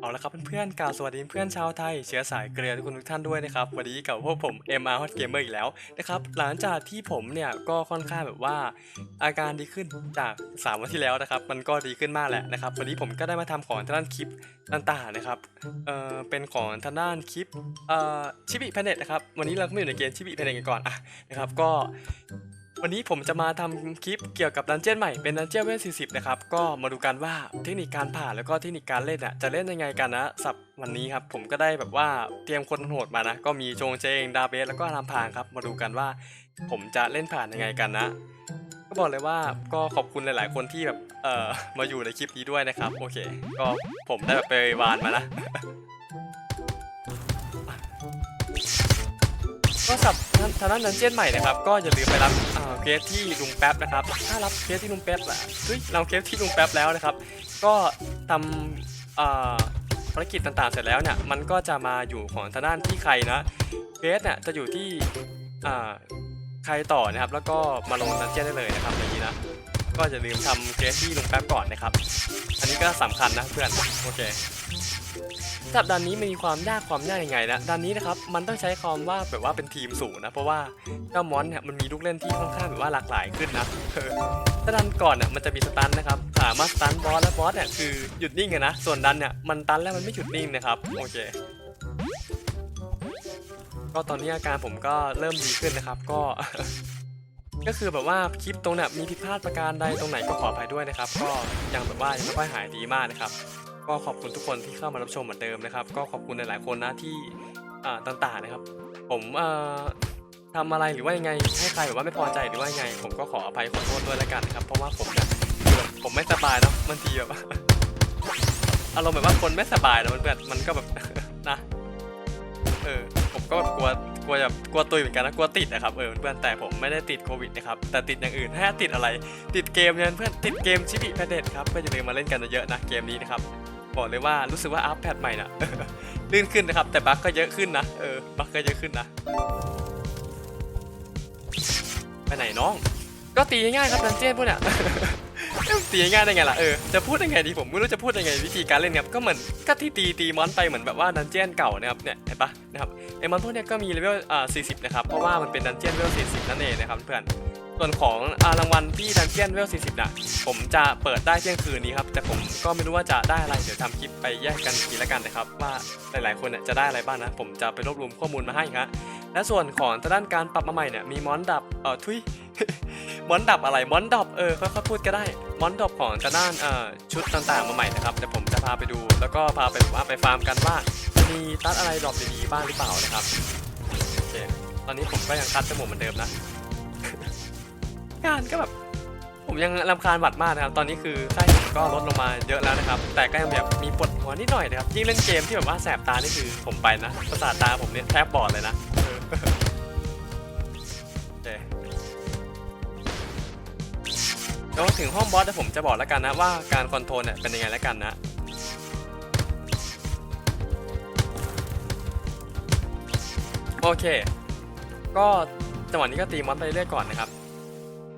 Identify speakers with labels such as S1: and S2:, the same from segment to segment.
S1: เอาละครับเพื่อนๆกล่าวสวัสดีเพื่อนชาวไทย เชื้อสายเกลือทุกคนทุกท่านด้วยนะครับ วันนี้กับพวกผม MR Hot Gamer อีกแล้วนะครับ หลังจากที่ผมเนี่ยก็ค่อนข้างแบบว่า อาการดีขึ้นจาก 3 วันที่แล้วนะครับ มันก็ดีขึ้นมากแหละนะครับ วันนี้ผมก็ได้มาทำของทางด้านคลิปต่างๆนะครับ เอ่อ เป็นของทางด้านคลิป เอ่อ ชิบิแพเน็ตนะครับ วันนี้เราก็มาอยู่ในเกมชิบิแพเน็ตกันก่อนอะนะครับ ก็ วันนี้ผมจะมาทำคลิปเกี่ยวกับดันเจี้ยนใหม่เป็นดันเจี้ยนเวล40 นะครับ ก็มาดูกันว่าเทคนิคการผ่านแล้วก็เทคนิคการเล่นอะจะเล่นยังไงกันนะสับวันนี้ครับผมก็ได้แบบว่าเตรียมคนโหดมานะ ก็มีโจงเจงดาเบสแล้วก็รามพางครับ มาดูกันว่าผมจะเล่นผ่านยังไงกันนะก็บอกเลยว่าก็ขอบคุณหลาย ๆ คนที่แบบเอ่อมาอยู่ในคลิปนี้ด้วยนะครับ โอเค ก็ผมได้แบบไปวานมานะ ก็สับทางด้านดันเจี้ยนใหม่นะครับก็อย่าลืมไปรับเคสที่ลุงแป๊บนะครับ ถ้ารับเคสที่ลุงแป๊บอะเฮ้ยเราเคสที่ลุงแป๊บแล้วนะครับ ก็ทำภารกิจต่างๆเสร็จแล้วเนี่ยมันก็จะมาอยู่ของทางด้านที่ใครนะเคสเนี่ยจะอยู่ที่ใครต่อนะครับ แล้วก็มาลงดันเจี้ยนได้เลยนะครับอย่างนี้นะก็อย่าลืมทำเคสที่ลุงแป๊บก่อนนะครับ อันนี้ก็สำคัญนะเพื่อนโอเค สับด่านนี้มันมีความยากความยากยังไงนะด่านนี้นะครับมันต้องใช้ความว่าแบบว่าเป็นทีมสูงนะ เพราะว่าเจ้ามอนเนี่ยมันมีลูกเล่นที่ค่อนข้างแบบว่าหลากหลายขึ้นนะถ้าดันก่อนเนี่ยมันจะมีสตันนะครับสามารถสตันบอสและบอสเนี่ยคือหยุดนิ่งอะนะส่วนดันเนี่ยมันตันแล้วมันไม่หยุดนิ่งนะครับโอเคก็ตอนนี้อาการผมก็เริ่มดีขึ้นนะครับก็ ก็คือแบบว่าคลิปตรงเนี่ยมีผิดพลาดประการใดตรงไหนก็ขออภัยด้วยนะครับ ก็ยังแบบว่ายังไม่ค่อยหายดีมากนะครับ ก็ขอบคุณทุกคนที่เข้ามารับชมเหมือนเดิมนะครับ ก็ขอบคุณหลายๆคนนะที่อ่าต่างๆนะครับ ผมทำอะไรหรือว่ายังไงให้ใครแบบว่าไม่พอใจหรือว่ายังไง ผมก็ขออภัยขอโทษด้วยแล้วกันนะครับ เพราะว่าผมเนี่ยคือแบบผมไม่สบายเนาะบางทีแบบอารมณ์แบบว่าคนไม่สบายแล้วมันแบบมันก็แบบนะเออผมก็กลัวกลัวแบบกลัวตุยเหมือนกันนะกลัวติดนะครับเออเพื่อนแต่ผมไม่ได้ติดโควิดนะครับแต่ติดอย่างอื่นถ้าติดอะไร ติดเกมเนี่ยเพื่อนติดเกมชิบิแพเดตครับก็อย่าลืมมาเล่นกันเยอะๆนะเกมนี้นะครับ บอกเลยว่ารู้สึกว่าอัพแพทใหม่น่ะลื่นขึ้นนะครับ แต่บั๊กก็เยอะขึ้นนะเออบั๊กก็เยอะขึ้นนะไปไหนน้อง ก็ตีง่ายครับดันเจี้ยนพวกเนี้ยตีง่ายได้ไงล่ะเออจะพูดยังไงดีผมไม่รู้จะพูดยังไงวิธีการเล่นครับก็เหมือนก็ที่ตีตีมอนไปเหมือนแบบว่าดันเจี้ยนเก่านะครับเนี่ยเห็นปะนะครับไอ้มอนพวกเนี้ยก็มีเลเวลอ่า40นะครับเพราะว่ามันเป็นดันเจี้ยนเลเวล40นั่นเองนะครับเพื่อน ส่วนของอารางวัลที่ดันเจียนเวล 40นะผมจะเปิดได้เที่ยงคืนนี้ครับ แต่ผมก็ไม่รู้ว่าจะได้อะไร เดี๋ยวทำคลิปไปแยกกันทีละกันนะครับ ว่าหลายๆ คนเนี่ยจะได้อะไรบ้างนะ ผมจะไปรวบรวมข้อมูลมาให้ครับและส่วนของด้านการปรับมาใหม่เนี่ยมีมอนดับเอ่อทุยมอนดับอะไรมอนดับเออค่อยๆพูดก็ได้มอนดับของด้านเอ่อชุดต่างๆมาใหม่นะครับเดี๋ยวผมจะพาไปดู แล้วก็พาไปว่าไปฟาร์มกันว่ามีตัดอะไรดรอปดีๆบ้างหรือเปล่านะครับโอเคตอนนี้ผมก็ยังคัดจมูกเหมือนเดิมนะ การก็แบบ ผมยังรำคาญหวัดมากนะครับ ตอนนี้คือไข้ผมก็ลดลงมาเยอะแล้วนะครับ แต่ก็ยังแบบมีปวดหัวนิดหน่อยนะครับ ยิ่งเล่นเกมที่แบบว่าแสบตานี่คือผมไปนะ ประสาทตาผมเนี่ยแทบบอดเลยนะเออโอเคแล้วถึงห้องบอสเดี๋ยวผมจะบอกแล้วกันนะว่าการคอนโทรลเนี่ยเป็นยังไงแล้วกันนะโอเค ก็จังหวะนี้ก็ตีมอนไปเรื่อยก่อนนะครับ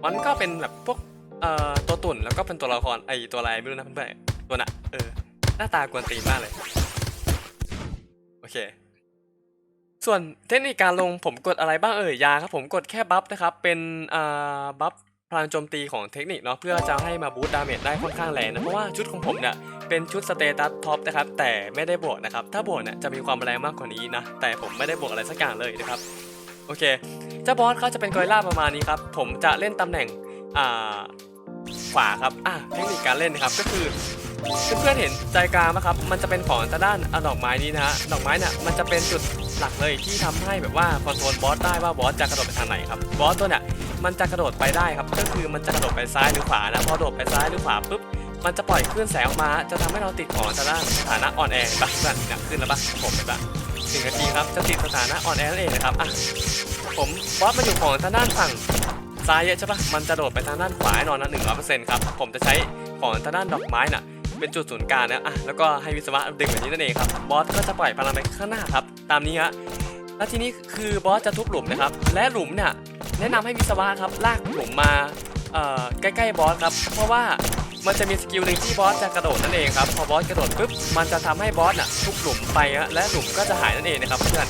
S1: มันก็เป็นแบบพวกเอ่อตัวตุ่นแล้วก็เป็นตัวละครไอตัวอะไรไม่รู้นะเพื่อนๆตัวน่ะเออหน้าตากวนตีนมากเลยโอเค ส่วนเทคนิคการลงผมกดอะไรบ้างเอ่ยยาครับผมกดแค่บัฟนะครับเป็นอ่าบัฟพลังโจมตีของเทคนิคเนาะเพื่อจะให้มาบูสต์ดาเมจได้ค่อนข้างแรงนะเพราะว่าชุดของผมเนี่ยเป็นชุดสเตตัสท็อปนะครับแต่ไม่ได้บวกนะครับถ้าบวกเนี่ยจะมีความแรงมากกว่านี้นะแต่ผมไม่ได้บวกอะไรสักอย่างเลยนะครับ โอเค เจ้าบอสเขาจะเป็นกอริลล่าประมาณนี้ครับ ผมจะเล่นตำแหน่งอ่าขวาครับ อะเทคนิคการเล่นนะครับ ก็คือเพื่อนๆเห็นใจกลางไหมครับ มันจะเป็นของทางด้านอดอกไม้นี้นะฮะ ดอกไม้เนี่ยมันจะเป็นจุดหลักเลยที่ทำให้แบบว่าคอนโทรลบอสได้ว่าบอสจะกระโดดไปทางไหนครับ บอสตัวเนี่ยมันจะกระโดดไปได้ครับ ก็คือมันจะกระโดดไปซ้ายหรือขวานะ พอโดดไปซ้ายหรือขวาปุ๊บ มันจะปล่อยคลื่นแสงออกมา จะทำให้เราติดของทางด้านสถานะอ่อนแอเห็นปะนั่นขึ้นแล้วปะผมเห็นปะ หนึ่งนาทีครับจะติดสถานะออนแอนั่นเองนะครับอะผมบอสมันอยู่ของทางด้านฝั่งซ้ายเยอะใช่ปะมันจะโดดไปทางด้านขวาแน่นอนนะหนึ่งร้อยเปอร์เซ็นต์ครับผมจะใช้ของทางด้านดอกไม้น่ะเป็นจุดศูนย์กลางนะอะแล้วก็ให้วิศวะดึงแบบนี้นั่นเองครับบอสก็จะปล่อยพลังไปข้างหน้าครับ ตามนี้ฮะแล้วทีนี้คือบอสจะทุบหลุมนะครับและหลุมเนี่ยแนะนำให้วิศวะครับลากหลุมมาใกล้ๆบอสครับเพราะว่า มันจะมีสกิลหนึ่งที่บอสจะกระโดดนั่นเองครับพอบอสกระโดดปุ๊บมันจะทำให้บอสอะทุกหลุมไปฮะและหลุมก็จะหายนั่นเองนะครับเพื่อน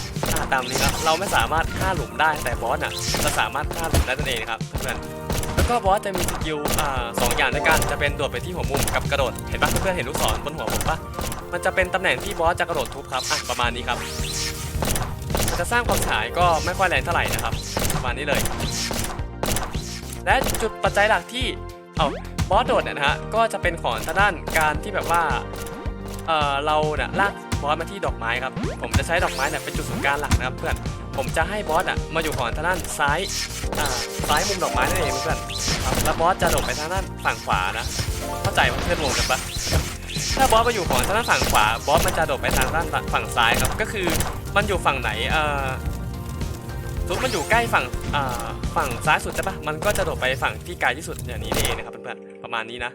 S1: ตามนี้ครับเราไม่สามารถฆ่าหลุมได้แต่บอสอะจะสามารถฆ่าหลุมได้นั่นเองนะครับเพื่อนแล้วก็บอสจะมีสกิลอ่าสองอย่างด้วยกันจะเป็นโดดไปที่หัวมุมกับกระโดดเห็นปะเพื่อนเห็นลูกศรบนหัวผมปะมันจะเป็นตำแหน่งที่บอสจะกระโดดทุบครับอะประมาณนี้ครับมันจะสร้างความเสียหายก็ไม่ค่อยแรงเท่าไหร่นะครับประมาณนี้เลย และจุดปัจจัยหลักที่ เอาบอสโดดเนี่ยนะฮะก็จะเป็นของทางด้านการที่แบบว่าเออเราเนี่ยลากบอสมาที่ดอกไม้ครับผมจะใช้ดอกไม้เนี่ยเป็นจุดศูนย์กลางหลักนะครับเพื่อนผมจะให้บอสอะมาอยู่ของทางด้านซ้ายอ่าซ้ายมุมดอกไม้นั่นเองเพื่อนครับแล้วบอสจะโดดไปทางด้านฝั่งขวานะเข้าใจเพื่อนงงกันปะถ้าบอสมาอยู่ของทางด้านฝั่งขวาบอสมันจะโดดไปทางด้านฝั่งซ้ายครับก็คือมันอยู่ฝั่งไหนเอ่อ สมมติมันอยู่ใกล้ฝั่งอ่าฝั่งซ้ายสุดใช่ปะมันก็จะโดดไปฝั่งที่ไกลที่สุดอย่างนี้นี่เองนะครับเพื่อนๆประมาณนี้นะ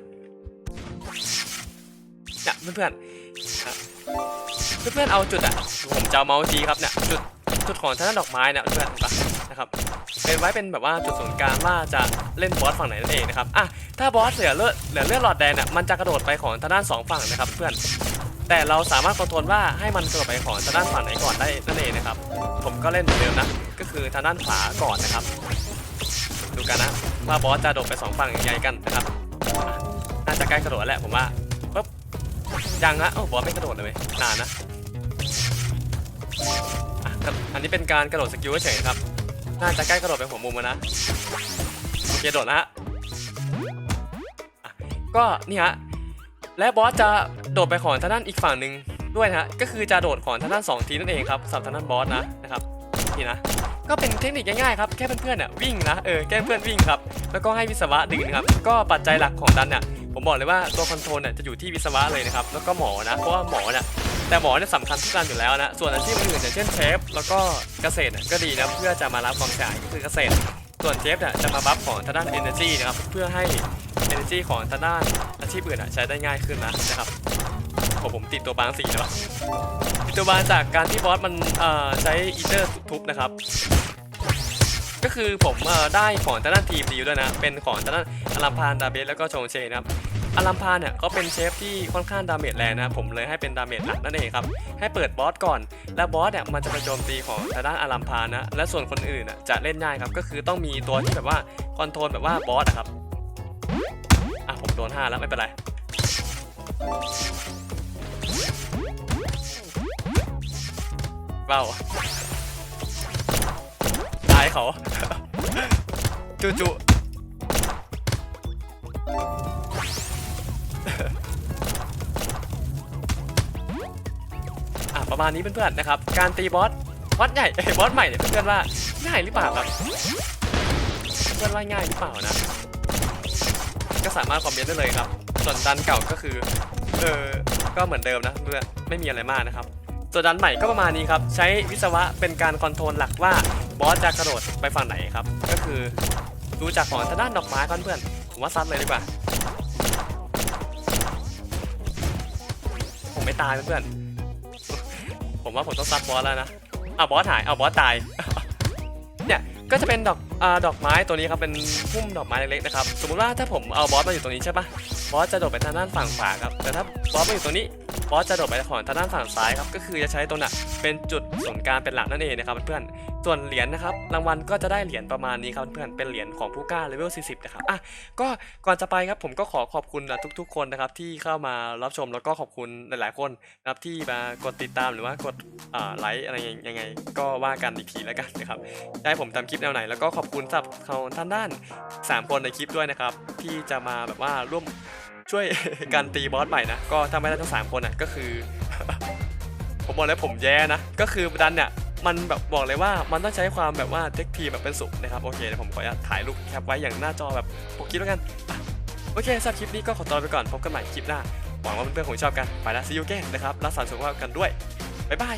S1: เนี่ยเพื่อนๆเพื่อนๆเอาจุดอะผมจะเมาส์ชี้ครับเนี่ยจุดจุดของท่านดอกไม้เนี่ยเพื่อนๆนะนะครับเป็นไว้เป็นแบบว่าจุดศูนย์กลางว่าจะเล่นบอสฝั่งไหนนั่นเองนะครับอะถ้าบอสเหลือเลือดเหลือเลือดหลอดแดงเนี่ยมันจะกระโดดไปของทางด้านสองฝั่งนะครับเพื่อน แต่เราสามารถคอนโทรลว่าให้มันกระโดดไปของทางด้านฝั่งไหนก่อนได้นั่นเองนะครับ ผมก็เล่นเหมือนเดิมนะ ก็คือทางด้านขวาก่อนนะครับ ดูกันนะ ว่าบอสจะโดดไปสองฝั่งยังไงกันนะครับน่าจะใกล้กระโดดแล้วผมว่าปุ๊บยังฮะโอ้บอสไม่กระโดดเลยเว้ยนานนะอันนี้เป็นการกระโดดสกิลเฉยๆครับ น่าจะใกล้กระโดดไปหัวมุมแล้วนะโอเคโดดนะฮะก็นี่ฮะ และบอสจะโดดไปของทางด้านอีกฝั่งหนึ่งด้วยนะฮะก็คือจะโดดของทางด้าน2ทีนั่นเองครับสำหรับทางด้านบอสนะนะครับนี่นะก็เป็นเทคนิคง่ายๆครับแค่เพื่อนๆเนี่ยวิ่งนะเออแค่เพื่อนวิ่งครับแล้วก็ให้วิศวะดึงนะครับก็ปัจจัยหลักของดันเนี่ยผมบอกเลยว่าตัวคอนโทรลเนี่ยจะอยู่ที่วิศวะเลยนะครับแล้วก็หมอนะเพราะว่าหมอเนี่ยแต่หมอเนี่ยสำคัญทุกการอยู่แล้วนะส่วนอาชีพอื่นอย่างเช่นเชฟแล้วก็เกษตรก็ดีนะเพื่อจะมารับความเสียหายก็คือเกษตร ส่วนเชฟเนี่ยจะมาบัฟของทางด้าน energy นะครับเพื่อให้ energy ของทางด้านอาชีพอื่นอะใช้ได้ง่ายขึ้นนะนะครับผมผมติดตัวบางสีแล้วติดตัวบางจากการที่บอสมันใช้อีเตอร์ทุบนะครับ ก็คือผมอได้ของทางด้านทีมดีด้วยนะ เป็นของทางด้านอลัมพานดาเบสแล้วก็ชงเชนะครับอลัมพานเนี่ยก็เป็นเชฟที่ค่อนข้างดาเมจแรงนะผมเลยให้เป็นดาเมจหลักนั่นเองครับ ให้เปิดบอสก่อน แล้วบอสเนี่ยมันจะไปโจมตีของทางด้านอลัมพานนะ และส่วนคนอื่นน่ะจะเล่นง่ายครับ ก็คือต้องมีตัวที่แบบว่าคอนโทรลแบบว่าบอสอะครับ อะผมโดนห้าแล้วไม่เป็นไร เบ้าตายเขาจุจุอะประมาณนี้เพื่อนๆนะครับ การตีบอสบอสใหญ่บอสใหม่เนี่ยเพื่อนๆว่าง่ายหรือเปล่าครับ เพื่อนๆว่าง่ายหรือเปล่านะ ก็สามารถคอมเมนต์ได้เลยครับ ส่วนดันเก่าก็คือ เออ ก็เหมือนเดิมนะเพื่อนไม่มีอะไรมากนะครับส่วนดันใหม่ก็ประมาณนี้ครับ ใช้วิศวะเป็นการคอนโทรลหลักว่าบอสจะกระโดดไปฝั่งไหนครับ ก็คือดูจากของทางด้านดอกไม้ก่อนเพื่อนผมว่าซัดเลยดีกว่า ผมไม่ตายเพื่อนผมว่าผมต้องซัดบอสแล้วนะอ้าวบอสหายอ้าวบอสตาย ก็จะเป็นดอกอ่าดอกไม้ตัวนี้ครับเป็นพุ่มดอกไม้เล็กๆนะครับสมมุติว่าถ้าผมเอาบอสมาอยู่ตรงนี้ใช่ปะบอสจะโดดไปทางด้านฝั่งขวาครับแต่ถ้าบอสมาอยู่ตรงนี้บอสจะโดดไปของทางด้านฝั่งซ้ายครับก็คือจะใช้ตรงน่ะเป็นจุดศูนย์กลางเป็นหลักนั่นเองนะครับเพื่อนๆ ส่วนเหรียญนะครับรางวัลก็จะได้เหรียญประมาณนี้ครับเพื่อนเป็นเหรียญของผู้กล้าเลเวล40นะครับอะก็ก่อนจะไปครับผมก็ขอขอบคุณทุก ๆ คนนะครับที่เข้ามารับชมแล้วก็ขอบคุณหลาย ๆ คนนะครับที่มากดติดตามหรือว่ากดอ่าไลค์อะไรยังไง ก็ว่ากันอีกทีแล้วกันนะครับได้ผมทำคลิปแนวไหนแล้วก็ขอบคุณสำหรับเขาท่านด้าน 3 คนในคลิปด้วยนะครับที่จะมาแบบว่าร่วมช่วยการตีบอสใหม่นะก็ถ้าไม่ได้ทั้ง3คนอะก็คือ ผมบอกเลยผมแย่นะก็คือดันเนี่ย มันแบบบอกเลยว่ามันต้องใช้ความแบบว่าเทคทีมแบบเป็นสุขนะครับโอเคเดี๋ยวผมขออนุญาตถ่ายรูปแคปไว้อย่างหน้าจอแบบปกคลิปแล้วกันโอเคสำหรับคลิปนี้ก็ขอตัวไปก่อนพบกันใหม่คลิปหน้าหวังว่าเพื่อนๆคงชอบกันไปแล้วซิยูเก้นะครับรักษาสุขภาพกันด้วยบ๊ายบาย